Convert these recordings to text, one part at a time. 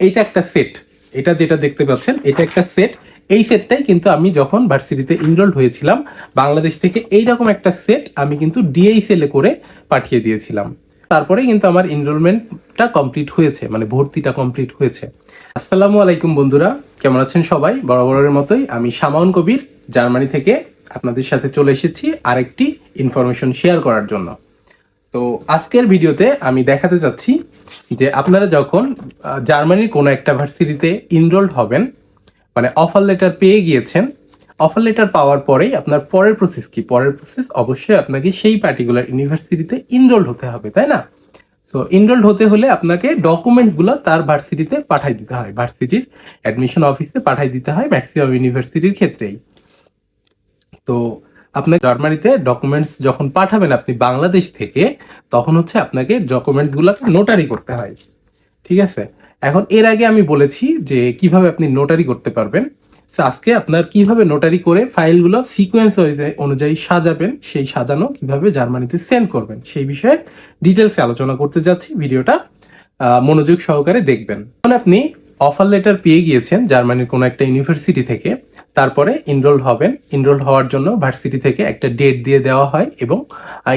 এইটা একটা সেট এটা যেটা দেখতে পাচ্ছেন, এটা একটা সেট এই সেটটাই কিন্তু আমি যখন ভার্সিটিতে ইনরোল হয়েছিলাম, বাংলাদেশ থেকে এইরকম একটা সেট আমি কিন্তু ডিএইচএল এ করে পাঠিয়ে দিয়েছিলাম। তারপরে কিন্তু আমার এনরোলমেন্টটা কমপ্লিট হয়েছে মানে ভর্তিটা কমপ্লিট হয়েছে। আসসালামু আলাইকুম বন্ধুরা, কেমন আছেন সবাই? বরাবরের মতোই আমি শামাউন কবির, জার্মানি থেকে আপনাদের সাথে চলে এসেছি আরেকটি ইনফরমেশন শেয়ার করার জন্য। তো আজকের ভিডিওতে আমি দেখাতে চাচ্ছি যে আপনারা যখন জার্মানির কোনো একটা ভার্সিটিতে ইনরোলড হবেন মানে অফার লেটার পেয়ে গিয়েছেন অফার লেটার পাওয়ার পরেই আপনার পরের প্রসেস কি? পরের প্রসেস অবশ্যই আপনাকে সেই পার্টিকুলার ইউনিভার্সিটিতে ইনরোল হতে হবে, তাই না? সো ইনরোলড হতে হলে আপনাকে ডকুমেন্টসগুলো তার ভার্সিটিতে পাঠাই দিতে হয়, ভার্সিটির অ্যাডমিশন অফিসে পাঠাই দিতে হয় ম্যাক্সিমাম ইউনিভার্সিটির ক্ষেত্রেই। তো আপনার জার্মানিতে ডকুমেন্টস যখন পাঠাবেন আপনি বাংলাদেশ থেকে, তখন হচ্ছে আপনাকে ডকুমেন্টস ডকুমেন্টসগুলোকে নোটারি করতে হয়। ঠিক আছে? এখন এর আগে আমি বলেছি যে কীভাবে আপনি নোটারি করতে পারবেন। আজকে আপনার কীভাবে নোটারি করে ফাইলগুলো সিকোয়েন্স অনুযায়ী সাজাবেন, সেই সাজানো কীভাবে জার্মানিতে সেন্ড করবেন, সেই বিষয়ে ডিটেলসে আলোচনা করতে যাচ্ছি। ভিডিওটা মনোযোগ সহকারে দেখবেন। আপনি অফার লেটার পেয়ে গিয়েছেন জার্মানির কোনো একটা ইউনিভার্সিটি থেকে। তারপরে ইনরোল হবেন। ইনরোল হওয়ার জন্য ভার্সিটি থেকে একটা ডেট দিয়ে দেওয়া হয় এবং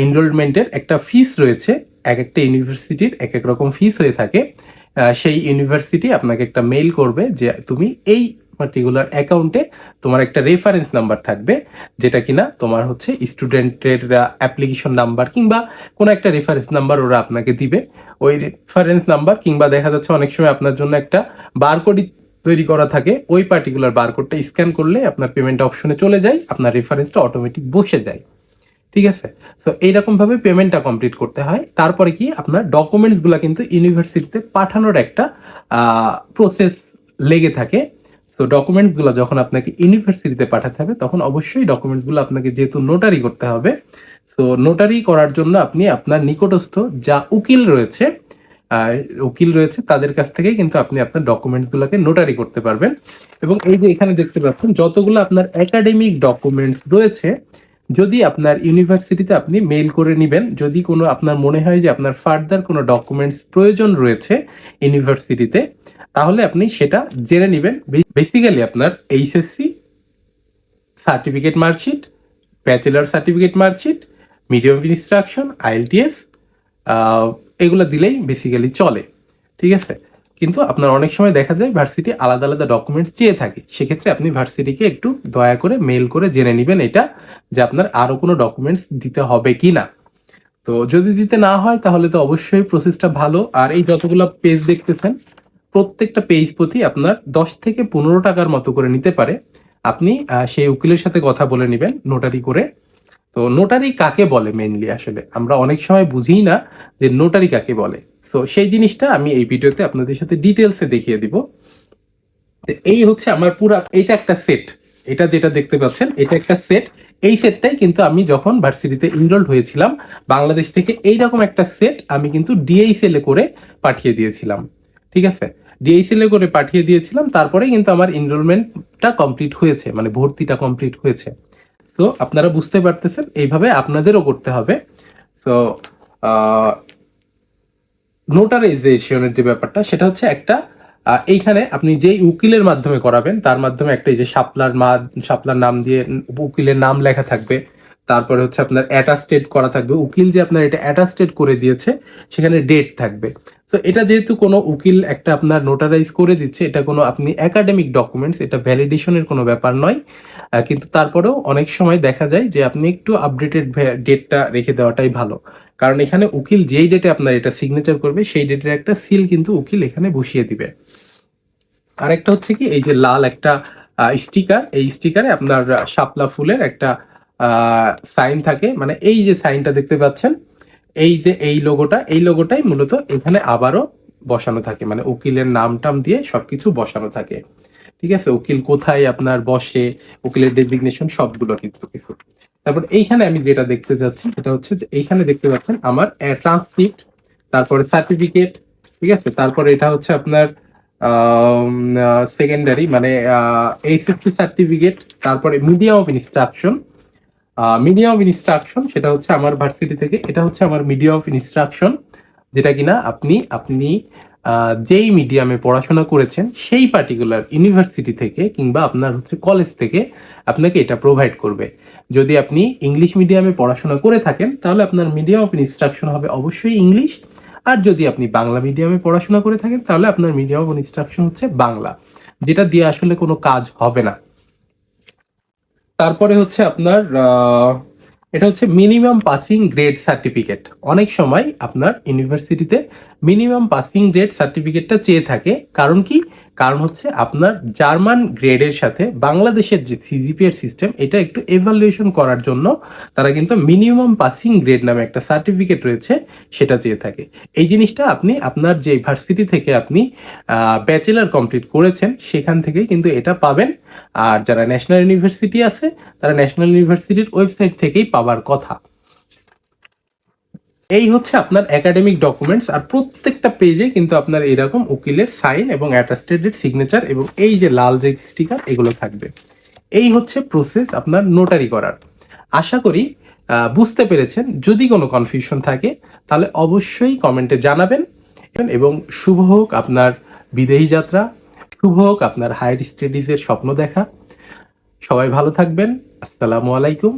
ইনরোলমেন্টের একটা ফিস রয়েছে। এক একটা ইউনিভার্সিটির এক এক রকম ফিস হয়ে থাকে। সেই ইউনিভার্সিটি আপনাকে একটা মেইল করবে যে, তুমি এই পার্টিকুলার অ্যাকাউন্টে তোমার একটা রেফারেন্স নাম্বার থাকবে, যেটা কিনা তোমার হচ্ছে স্টুডেন্টের অ্যাপ্লিকেশন নাম্বার কিংবা কোনো একটা রেফারেন্স নাম্বার ওরা আপনাকে দিবে। ওই রেফারেন্স নাম্বার কিংবা দেখা যাচ্ছে অনেক সময় আপনার জন্য একটা বারকোডই তৈরি করা থাকে, ওই পার্টিকুলার বারকোডটা স্ক্যান করলে আপনার পেমেন্ট অপশনে চলে যায়, আপনার রেফারেন্সটা অটোমেটিক বসে যায়। ঠিক আছে? তো এইরকম ভাবে পেমেন্টটা কমপ্লিট করতে হয়। তারপরে কি? আপনার ডকুমেন্টসগুলো কিন্তু ইউনিভার্সিটিতে পাঠানোর একটা প্রসেস লেগে থাকে। তো ডকুমেন্টসগুলো যখন আপনাকে ইউনিভার্সিটিতে পাঠাতে হবে, তখন অবশ্যই ডকুমেন্টসগুলো আপনাকে যেহেতু নোটারি করতে হবে তো নোটারি করার জন্য আপনি আপনার নিকটস্থ যা উকিল রয়েছে উকিল রয়েছে তাদের কাছ থেকেই কিন্তু আপনি আপনার ডকুমেন্টসগুলোকে নোটারি করতে পারবেন। এবং এই যে এখানে দেখতে পাচ্ছেন, যতগুলো আপনার একাডেমিক ডকুমেন্টস রয়েছে, যদি আপনার ইউনিভার্সিটিতে আপনি মেইল করে নেবেন, যদি কোনো আপনার মনে হয় যে আপনার ফার্দার কোনো ডকুমেন্টস প্রয়োজন রয়েছে ইউনিভার্সিটিতে তাহলে আপনি সেটা জেনে নেবেন। বেসিক্যালি আপনার HSC certificate marksheet bachelor certificate marksheet medium of instruction IELTS এগুলো দিলেই বেসিক্যালি চলে, ঠিক আছে? কিন্তু আপনার অনেক সময় দেখা যায় ভার্সিটি আলাদা আলাদা ডকুমেন্টস চেয়ে থাকে। সেক্ষেত্রে আপনি ভার্সিটিকে একটু দয়া করে মেল করে জেনে নেবেন এটা, যে আপনার আরও কোনো ডকুমেন্টস দিতে হবে কি না তো যদি দিতে না হয়, তাহলে তো অবশ্যই প্রসেসটা ভালো। আর এই যতগুলো পেজ দেখতেছেন, প্রত্যেকটা পেজ প্রতি আপনার দশ থেকে পনেরো টাকার মতো করে নিতে পারে। আপনি সেই উকিলের সাথে কথা বলে নেবেন নোটারি করে। তো নোটারি কাকে বলে মেইনলি আসলে? আমরা অনেক সময় বুঝিই না যে নোটারি কাকে বলে। তো সেই জিনিসটা আমি এই ভিডিওতে আপনাদের সাথে ডিটেলসে দেখিয়ে দিব। এই হচ্ছে আমার পুরা এটা একটা সেট এটা যেটা দেখতে পাচ্ছেন, এটা একটা সেট এই সেটটাই কিন্তু আমি যখন ভার্সিটিতে ইনরোল হয়েছিলাম, বাংলাদেশ থেকে এইরকম একটা সেট আমি কিন্তু ডিএইচএল এ করে পাঠিয়ে দিয়েছিলাম। ঠিক আছে? ডিএইচএল এ করে পাঠিয়ে দিয়েছিলাম তারপরে কিন্তু আমার এনরোলমেন্টটা কমপ্লিট হয়েছে মানে ভর্তিটা কমপ্লিট হয়েছে। তো আপনারা বুঝতে পারতেছেন, এইভাবে আপনাদেরও করতে হবে। তো নোটারাইজেশনের যে ব্যাপারটা, সেটা হচ্ছে একটা এইখানে আপনি যেই উকিলের মাধ্যমে করাবেন, তার মাধ্যমে একটা এই যে শাপলার মা, শাপলার নাম দিয়ে উকিলের নাম লেখা থাকবে। তারপরে হচ্ছে আপনার অ্যাটাস্টেড করা থাকবে। উকিল যে আপনার এটা অ্যাটাস্টেড করে দিয়েছে, সেখানে ডেট থাকবে। তো এটা যেহেতু কোনো উকিল একটা আপনার নোটারাইজ করে দিচ্ছে, এটা কোনো আপনি একাডেমিক ডকুমেন্টস এটা ভ্যালিডেশনের কোনো ব্যাপার নয়। কিন্তু তারপরেও অনেক সময় দেখা যায় যে আপনি একটু আপডেটেড ডেটটা রেখে দেওয়াটাই ভালো। কারণ এখানে উকিল যেই ডেটে আপনার এটা সিগনেচার করবে, সেই ডেটের একটা সিল কিন্তু উকিল এখানে বসিয়ে দিবে। আরেকটা হচ্ছে কি, এই যে লাল একটা স্টিকার এই স্টিকারে আপনার শাপলা ফুলের একটা সাইন থাকে। মানে এই যে সাইনটা দেখতে পাচ্ছেন এই যে এই লোগোটা এই লোগোটাই মূলত এখানে আবারও বসানো থাকে। মানে উকিলের নাম টাম দিয়ে সবকিছু বসানো থাকে। ঠিক আছে? উকিল কোথায়, আপনার বসে, উকিলের ডেজিগনেশন সবগুলো কিন্তু কিছু। তারপর এইখানে আমি যেটা দেখতে যাচ্ছি, সেটা হচ্ছে যে এইখানে দেখতে পাচ্ছেন আমার ট্রান্সক্রিপ্ট তারপরে সার্টিফিকেট ঠিক আছে? তারপরে এটা হচ্ছে আপনার সেকেন্ডারি মানে এইচএসসি সার্টিফিকেট তারপরে medium of instruction medium of instruction সেটা হচ্ছে আমার ভার্সিটি থেকে, এটা হচ্ছে আমার মিডিয়াম অফ ইনস্ট্রাকশন যেটা কিনা আপনি আপনি যেই মিডিয়ামে পড়াশোনা করেছেন, সেই পার্টিকুলার ইউনিভার্সিটি থেকে কিংবা আপনার হচ্ছে কলেজ থেকে আপনাকে এটা প্রোভাইড করবে। যদি আপনি ইংলিশ মিডিয়ামে পড়াশোনা করে থাকেন, তাহলে আপনার মিডিয়াম অফ ইনস্ট্রাকশন হবে অবশ্যই ইংলিশ আর যদি আপনি বাংলা মিডিয়ামে পড়াশোনা করে থাকেন, তাহলে আপনার মিডিয়াম অফ ইনস্ট্রাকশন হচ্ছে বাংলা। যেটা দিয়ে আসলে কোনো কাজ হবে না। তারপরে হচ্ছে আপনার এটা হচ্ছে মিনিমাম পাসিং গ্রেড সার্টিফিকেট অনেক সময় আপনার ইউনিভার্সিটিতে মিনিমাম পাসিং গ্রেড সার্টিফিকেটটা চেয়ে থাকে। কারণ কি? কারণ হচ্ছে আপনার জার্মান গ্রেডের সাথে বাংলাদেশের যে সিজিপিএর সিস্টেম, এটা একটু এভালুয়েশন করার জন্য তারা কিন্তু মিনিমাম পাসিং গ্রেড নামে একটা সার্টিফিকেট রয়েছে, সেটা চেয়ে থাকে। এই জিনিসটা আপনি আপনার যে ভার্সিটি থেকে আপনি ব্যাচেলার কমপ্লিট করেছেন, সেখান থেকেই কিন্তু এটা পাবেন। আর যারা ন্যাশনাল ইউনিভার্সিটি আছে, তারা ন্যাশনাল ইউনিভার্সিটির ওয়েবসাইট থেকেই পাওয়ার কথা। এই হচ্ছে আপনার একাডেমিক ডকুমেন্টস আর প্রত্যেকটা পেজে কিন্তু আপনার এরকম উকিলের সাইন এবং অ্যাটাস্টেডের সিগনেচার এবং এই যে লাল যে স্টিকার এগুলো থাকবে। এই হচ্ছে প্রসেস আপনার নোটারি করার। আশা করি বুঝতে পেরেছেন। যদি কোনো কনফিউশন থাকে, তাহলে অবশ্যই কমেন্টে জানাবেন। এবং শুভ হোক আপনার বিদেশ যাত্রা, শুভ হোক আপনার হায়ার স্টাডিজের স্বপ্ন দেখা। সবাই ভালো থাকবেন। আসসালামু আলাইকুম।